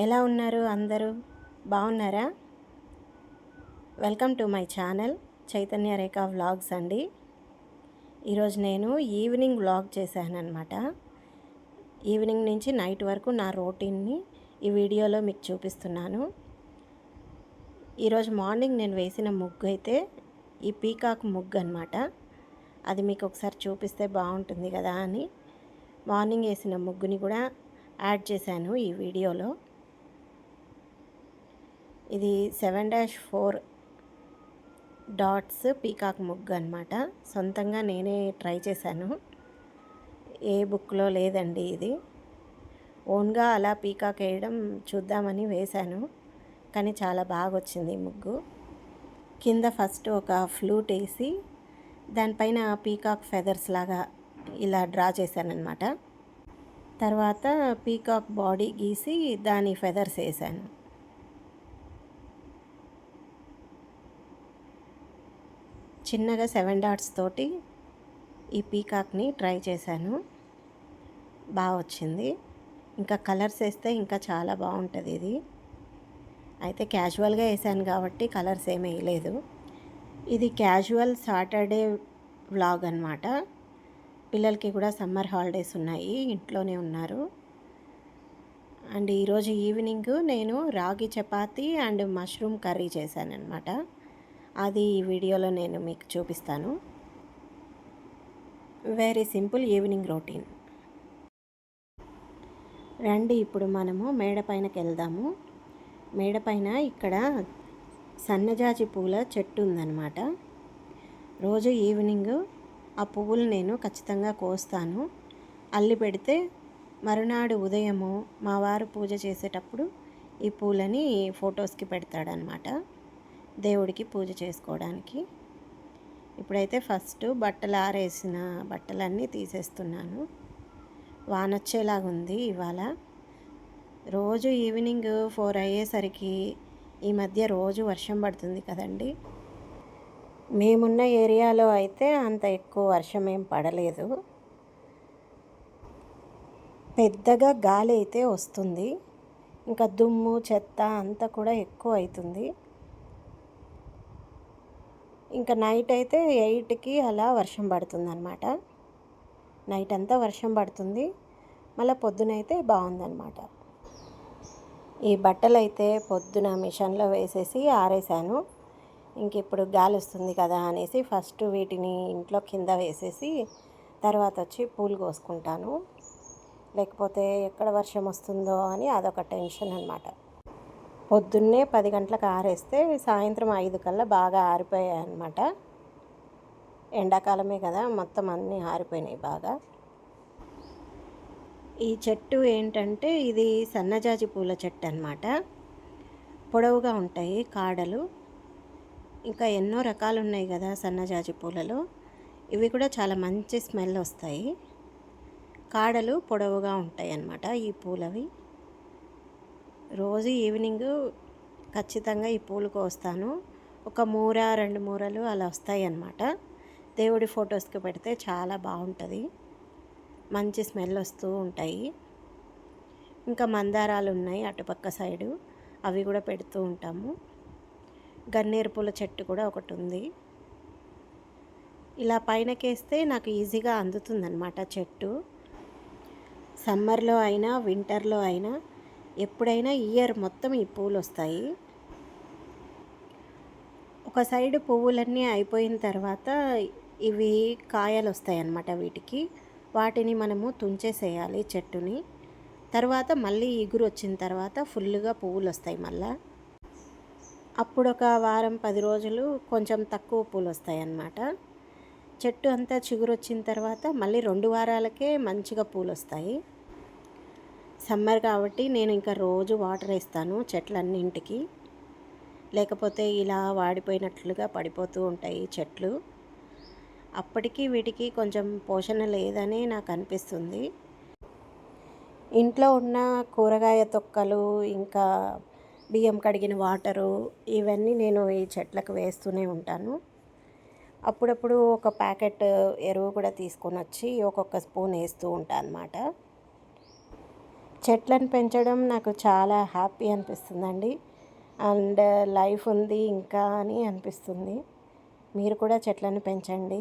ఎలా ఉన్నారు అందరూ? బాగున్నారా? Welcome to my channel Chaitanya Rekha vlogs అండి. ఈరోజు నేను ఈవినింగ్ వ్లాగ్ చేశాను అనమాట ఈవినింగ్ నుంచి నైట్ వరకు నా రొటీన్ని ఈ వీడియోలో మీకు చూపిస్తున్నాను. ఈరోజు మార్నింగ్ నేను వేసిన ముగ్గు అయితే ఈ పీకాక్ ముగ్గు అనమాట అది మీకు ఒకసారి చూపిస్తే బాగుంటుంది కదా అని మార్నింగ్ వేసిన ముగ్గుని కూడా యాడ్ చేశాను ఈ వీడియోలో. ఇది seven dash four dots peacock ముగ్గు అనమాట సొంతంగా నేనే ట్రై చేశాను. ఏ బుక్లో లేదండి ఇది. ఓన్గా అలా పీకాక్ వేయడం చూద్దామని వేశాను. కానీ చాలా బాగా వచ్చింది ఈ ముగ్గు. కింద ఫస్ట్ ఒక ఫ్లూట్ వేసి దానిపైన పీకాక్ ఫెదర్స్ లాగా ఇలా డ్రా చేశానమాట తర్వాత పీకాక్ బాడీ గీసి దాని ఫెదర్స్ వేసాను చిన్నగా సెవెన్ డాట్స్ తోటి ఈ పీకాక్ని ట్రై చేశాను. బాగా వచ్చింది. ఇంకా కలర్స్ వేస్తే ఇంకా చాలా బాగుంటుంది ఇది. అయితే క్యాజువల్గా వేసాను కాబట్టి కలర్స్ ఏమీ వేయలేదు. ఇది క్యాజువల్ సాటర్డే వ్లాగ్ అనమాట పిల్లలకి కూడా సమ్మర్ హాలిడేస్ ఉన్నాయి. ఇంట్లోనే ఉన్నారు. అండ్ ఈరోజు ఈవినింగ్ నేను ragi chapati and mushroom curry చేశానమాట అది ఈ వీడియోలో నేను మీకు చూపిస్తాను. వెరీ సింపుల్ ఈవినింగ్ రొటీన్ రండి ఇప్పుడు మనము మేడ పైనకి వెళ్దాము. మేడపైన ఇక్కడ సన్నజాజి పూల చెట్టు ఉందన్నమాట. రోజు ఈవినింగ్ ఆ పువ్వులు నేను ఖచ్చితంగా కోస్తాను. అల్లి పెడితే మరునాడు ఉదయము మా వారు పూజ చేసేటప్పుడు ఈ పూలని ఫొటోస్కి పెడతాడనమాట దేవుడికి పూజ చేసుకోవడానికి. ఇప్పుడైతే ఫస్ట్ బట్టలు ఆరేసిన బట్టలన్నీ తీసేస్తున్నాను. వానొచ్చేలాగా ఉంది ఇవాళ. రోజు ఈవినింగ్ ఫోర్ అయ్యేసరికి ఈ మధ్య రోజు వర్షం పడుతుంది కదండి. మేమున్న ఏరియాలో అయితే అంత ఎక్కువ వర్షం ఏం పడలేదు. పెద్దగా గాలి అయితే వస్తుంది. ఇంకా దుమ్ము చెత్త అంతా కూడా ఎక్కువ అవుతుంది. ఇంకా నైట్ అయితే ఎయిట్కి అలా వర్షం పడుతుందన్నమాట. నైట్ అంతా వర్షం పడుతుంది. మళ్ళీ పొద్దునైతే బాగుందన్నమాట. ఈ బట్టలు అయితే పొద్దున మిషన్లో వేసేసి ఆరేసాను. ఇంక ఇప్పుడు గాలి వస్తుంది కదా అనేసి ఫస్ట్ వీటిని ఇంట్లో కింద వేసేసి తర్వాత వచ్చి పూలు కోసుకుంటాను. లేకపోతే ఎక్కడ వర్షం వస్తుందో అని అదొక టెన్షన్ అనమాట పొద్దున్నే పది గంటలకు ఆరేస్తే సాయంత్రం ఐదు కల్లా బాగా ఆరిపోయాయి అనమాట ఎండాకాలమే కదా మొత్తం అన్నీ ఆరిపోయినాయి బాగా. ఈ చెట్టు ఏంటంటే ఇది సన్నజాజి పూల చెట్టు అనమాట పొడవుగా ఉంటాయి కాడలు. ఇంకా ఎన్నో రకాలు ఉన్నాయి కదా సన్నజాజి పూలలో. ఇవి కూడా చాలా మంచి స్మెల్ వస్తాయి. కాడలు పొడవుగా ఉంటాయి అన్నమాట ఈ పూలవి. రోజు ఈవినింగ్ ఖచ్చితంగా ఈ పూలు కోస్తాను ఒక మూర రెండు మూరలు అలా వస్తాయి అన్నమాట దేవుడి ఫొటోస్కి పెడితే చాలా బాగుంటుంది. మంచి స్మెల్ వస్తూ ఉంటాయి. ఇంకా మందారాలు ఉన్నాయి అటుపక్క సైడు. అవి కూడా పెడుతూ ఉంటాము. గన్నేరు పూల చెట్టు కూడా ఒకటి ఉంది. ఇలా పైనకేస్తే నాకు ఈజీగా అందుతుందన్నమాట చెట్టు. సమ్మర్లో అయినా వింటర్లో అయినా ఎప్పుడైనా ఇయర్ మొత్తం ఈ పూలు వస్తాయి ఒక సైడ్ పువ్వులన్నీ అయిపోయిన తర్వాత ఇవి కాయలు వస్తాయి అన్నమాట వీటికి. వాటిని మనము తుంచేసేయాలి చెట్టుని. తర్వాత మళ్ళీ ఇగురు వచ్చిన తర్వాత ఫుల్గా పువ్వులు వస్తాయి మళ్ళా. అప్పుడు ఒక వారం పది రోజులు కొంచెం తక్కువ పూలు వస్తాయి అన్నమాట చెట్టు అంతా చిగురు వచ్చిన తర్వాత మళ్ళీ రెండు వారాలకే మంచిగా పూలు వస్తాయి సమ్మర్ కాబట్టి నేను ఇంకా రోజు వాటర్ వేస్తాను చెట్లన్నింటికి లేకపోతే ఇలా వాడిపోయినట్లుగా పడిపోతూ ఉంటాయి చెట్లు. అప్పటికి వీటికి కొంచెం పోషణ లేదని నాకు అనిపిస్తుంది. ఇంట్లో ఉన్న కూరగాయ తొక్కలు ఇంకా బియ్యం కడిగిన వాటరు ఇవన్నీ నేను ఈ చెట్లకు వేస్తూనే ఉంటాను. అప్పుడప్పుడు ఒక ప్యాకెట్ ఎరువు కూడా తీసుకొని వచ్చి ఒక్కొక్క స్పూన్ వేస్తూ ఉంటాను అన్నమాట. చెట్లను పెంచడం నాకు చాలా హ్యాపీ అనిపిస్తుందండి. అండ్ లైఫ్ ఉంది ఇంకా అని అనిపిస్తుంది. మీరు కూడా చెట్లను పెంచండి.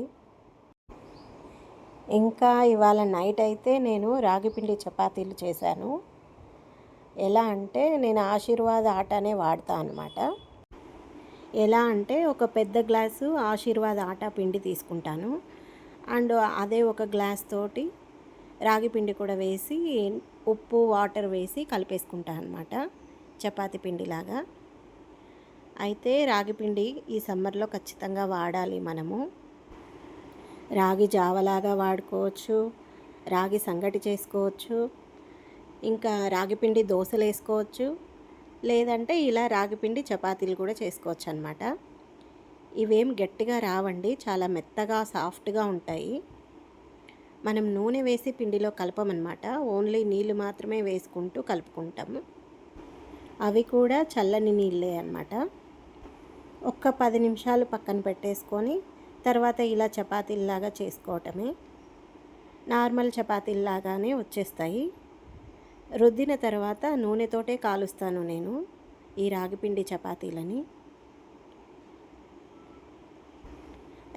ఇంకా ఇవాళ నైట్ అయితే నేను రాగిపిండి చపాతీలు చేశాను. ఎలా అంటే నేను ఆశీర్వాద్ ఆటానే వాడతా అనమాట ఎలా అంటే ఒక పెద్ద గ్లాసు ఆశీర్వాద్ ఆటా పిండి తీసుకుంటాను. అండ్ అదే ఒక గ్లాస్ తోటి రాగి పిండి కూడా వేసి ఉప్పు వాటర్ వేసి కలిపేసుకుంటాను అనమాట చపాతి పిండిలాగా. అయితే రాగి పిండి ఈ సమ్మర్లో ఖచ్చితంగా వాడాలి మనము. రాగి జావలాగా వాడుకోవచ్చు రాగి సంగటి చేసుకోవచ్చు ఇంకా రాగిపిండి దోశలు వేసుకోవచ్చు లేదంటే ఇలా రాగిపిండి చపాతీలు కూడా చేసుకోవచ్చు అనమాట ఇవేం గట్టిగా రావండి చాలా మెత్తగా సాఫ్ట్గా ఉంటాయి. మనం నూనె వేసి పిండిలో కలపమన్నమాట. ఓన్లీ నీళ్ళు మాత్రమే వేసుకుంటూ కలుపుకుంటాము. అవి కూడా చల్లని నీళ్ళే అనమాట ఒక్క పది నిమిషాలు పక్కన పెట్టేసుకొని తర్వాత ఇలా చపాతీల్లాగా చేసుకోవటమే. నార్మల్ చపాతీల్లాగానే వచ్చేస్తాయి. రుద్దిన తర్వాత నూనెతోటే కాలుస్తాను నేను ఈ రాగిపిండి చపాతీలని.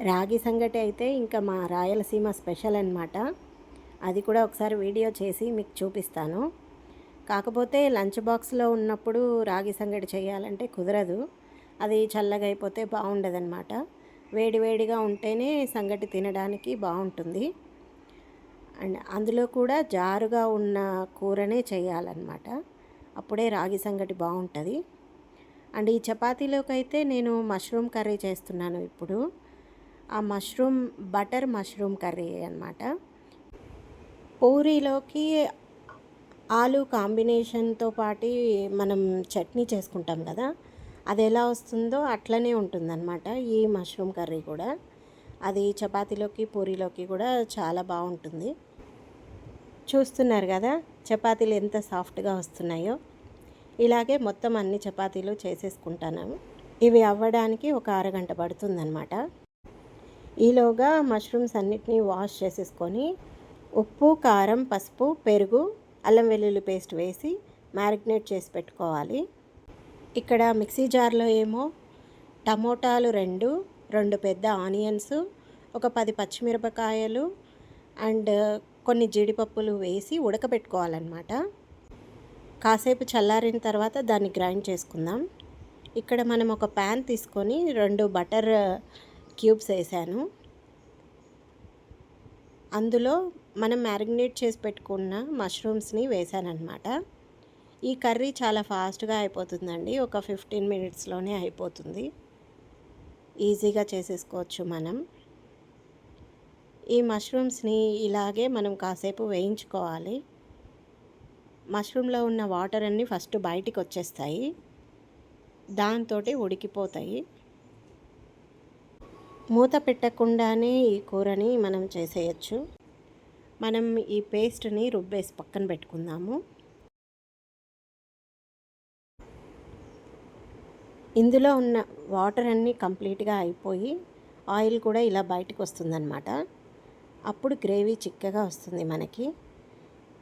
రాగి సంగటి అయితే ఇంకా మా రాయలసీమ స్పెషల్ అనమాట అది కూడా ఒకసారి వీడియో చేసి మీకు చూపిస్తాను. కాకపోతే లంచ్ బాక్స్లో ఉన్నప్పుడు రాగి సంగటి చేయాలంటే కుదరదు. అది చల్లగా అయిపోతే బాగుండదన్నమాట. వేడివేడిగా ఉంటేనే సంగటి తినడానికి బాగుంటుంది. అండ్ అందులో కూడా జారుగా ఉన్న కూరనే చేయాలన్నమాట. అప్పుడే రాగి సంగటి బాగుంటుంది. అండ్ ఈ చపాతీలోకి అయితే నేను మష్రూమ్ కర్రీ చేస్తున్నాను ఇప్పుడు. ఆ మష్రూమ్ బటర్ మష్రూమ్ కర్రీ అనమాట పూరీలోకి ఆలు కాంబినేషన్తో పాటు మనం చట్నీ చేసుకుంటాం కదా అది ఎలా వస్తుందో అట్లనే ఉంటుందన్నమాట ఈ మష్రూమ్ కర్రీ కూడా. అది చపాతీలోకి పూరీలోకి కూడా చాలా బాగుంటుంది. చూస్తున్నారు కదా చపాతీలు ఎంత సాఫ్ట్గా వస్తున్నాయో. ఇలాగే మొత్తం అన్ని చపాతీలు చేసేసుకుంటాను. ఇవి అవ్వడానికి ఒక అరగంట పడుతుందన్నమాట. ఈలోగా మష్రూమ్స్ అన్నిటినీ వాష్ చేసేసుకొని ఉప్పు కారం పసుపు పెరుగు అల్లం వెల్లుల్లి పేస్ట్ వేసి మ్యారినేట్ చేసి పెట్టుకోవాలి. ఇక్కడ మిక్సీ జార్లో ఏమో టమోటాలు రెండు రెండు పెద్ద ఆనియన్స్ ఒక పది పచ్చిమిరపకాయలు అండ్ కొన్ని జీడిపప్పులు వేసి ఉడకబెట్టుకోవాలన్నమాట. కాసేపు చల్లారిన తర్వాత దాన్ని గ్రైండ్ చేసుకుందాం. ఇక్కడ మనం ఒక ప్యాన్ తీసుకొని రెండు బటర్ క్యూబ్స్ వేసాను. అందులో మనం మ్యారినేట్ చేసి పెట్టుకున్న మష్రూమ్స్ని వేసానమాట ఈ కర్రీ చాలా ఫాస్ట్గా అయిపోతుందండి. ఒక ఫిఫ్టీన్ మినిట్స్లోనే అయిపోతుంది. ఈజీగా చేసేసుకోవచ్చు మనం. ఈ మష్రూమ్స్ని ఇలాగే మనం కాసేపు వేయించుకోవాలి. మష్రూమ్లో ఉన్న వాటర్ అన్నీ ఫస్ట్ బయటికి వచ్చేస్తాయి దాంతో ఉడికిపోతాయి. మూత పెట్టకుండానే ఈ కూరని మనం చేసేయచ్చు. మనం ఈ పేస్ట్ని రుబ్బేసి పక్కన పెట్టుకుందాము. ఇందులో ఉన్న వాటర్ అన్నీ కంప్లీట్గా అయిపోయి ఆయిల్ కూడా ఇలా బయటకు వస్తుందన్నమాట. అప్పుడు గ్రేవీ చిక్కగా వస్తుంది మనకి.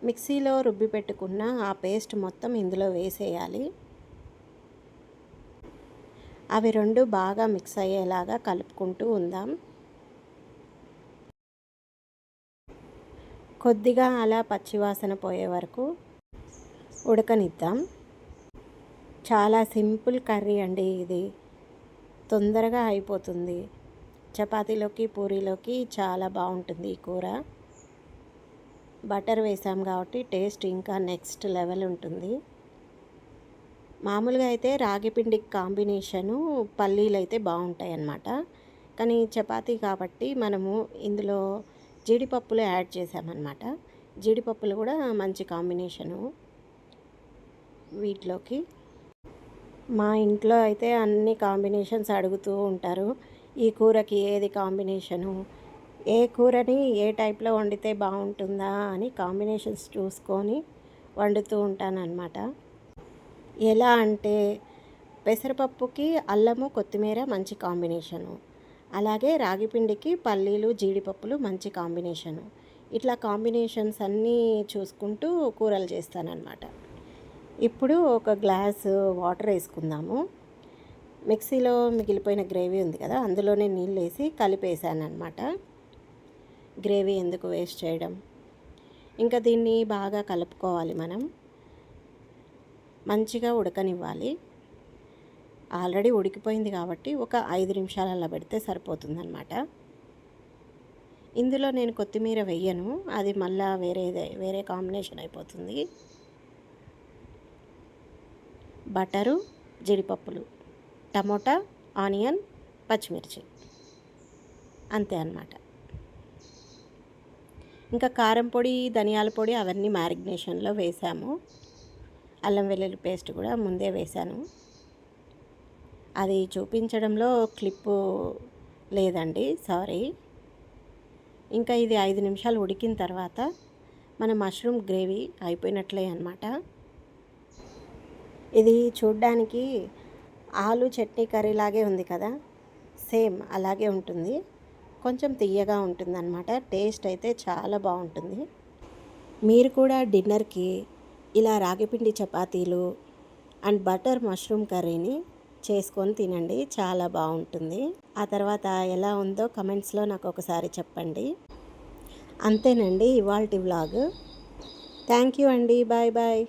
మిక్సీలో రుబ్బి పెట్టుకున్న ఆ పేస్ట్ మొత్తం ఇందులో వేసేయాలి. అవి రెండు బాగా మిక్స్ అయ్యేలాగా కలుపుకుంటూ ఉందాం. కొద్దిగా అలా పచ్చివాసన పోయే వరకు ఉడకనిద్దాం. చాలా సింపుల్ కర్రీ అండి ఇది. తొందరగా అయిపోతుంది. చపాతీలోకి పూరీలోకి చాలా బాగుంటుంది ఈ కూర. బటర్ వేసాం కాబట్టి టేస్ట్ ఇంకా నెక్స్ట్ లెవెల్ ఉంటుంది. మామూలుగా అయితే రాగి పిండి కాంబినేషను పల్లీలు అయితే బాగుంటాయి అన్నమాట కానీ చపాతీ కాబట్టి మనము ఇందులో జీడిపప్పులు యాడ్ చేసామన్నమాట. జీడిపప్పులు కూడా మంచి కాంబినేషను వీటిలోకి. మా ఇంట్లో అయితే అన్ని కాంబినేషన్స్ అడుగుతూ ఉంటారు. ఈ కూరకి ఏది కాంబినేషను? ఏ కూరని ఏ టైప్లో వండితే బాగుంటుందా అని కాంబినేషన్స్ చూసుకొని వండుతూ ఉంటానన్నమాట. ఎలా అంటే పెసరపప్పుకి అల్లము కొత్తిమీర మంచి కాంబినేషను. అలాగే రాగిపిండికి పల్లీలు జీడిపప్పులు మంచి కాంబినేషను. ఇట్లా కాంబినేషన్స్ అన్నీ చూసుకుంటూ కూరలు చేస్తానన్నమాట. ఇప్పుడు ఒక గ్లాస్ వాటర్ వేసుకుందాము. మిక్సీలో మిగిలిపోయిన గ్రేవీ ఉంది కదా అందులోనే నీళ్ళు వేసి కలిపేసానమాట గ్రేవీ ఎందుకు వేస్ట్ చేయడం? ఇంకా దీన్ని బాగా కలుపుకోవాలి మనం. మంచిగా ఉడకనివ్వాలి. ఆల్రెడీ ఉడికిపోయింది కాబట్టి ఒక ఐదు నిమిషాలు అలా పెడితే సరిపోతుందన్నమాట. ఇందులో నేను కొత్తిమీర వెయ్యను అది మళ్ళా వేరే వేరే కాంబినేషన్ అయిపోతుంది. బటరు జీడిపప్పులు టమోటా ఆనియన్ పచ్చిమిర్చి. అంతే అన్నమాట. ఇంకా కారం పొడి ధనియాల పొడి అవన్నీ మ్యారిగ్నేషన్లో వేసాము. అల్లం వెల్లుల్లి పేస్ట్ కూడా ముందే వేశాను. అది చూపించడంలో క్లిప్పు లేదండి సారీ. ఇంకా ఇది ఐదు నిమిషాలు ఉడికిన తర్వాత మన మష్రూమ్ గ్రేవీ అయిపోయినట్లే అనమాట ఇది చూడ్డానికి ఆలు చట్నీ కర్రీ లాగే ఉంది కదా సేమ్ అలాగే ఉంటుంది. కొంచెం తీయగా ఉంటుంది అనమాట టేస్ట్ అయితే చాలా బాగుంటుంది. మీరు కూడా డిన్నర్కి ఇలా రాగిపిండి చపాతీలు అండ్ బటర్ మష్రూమ్ కర్రీని చేసుకొని తినండి. చాలా బాగుంటుంది. ఆ తర్వాత ఎలా ఉందో కమెంట్స్లో నాకు ఒకసారి చెప్పండి. అంతేనండి ఇవాల్టి వ్లాగ్. థ్యాంక్ యూ అండి. Bye bye.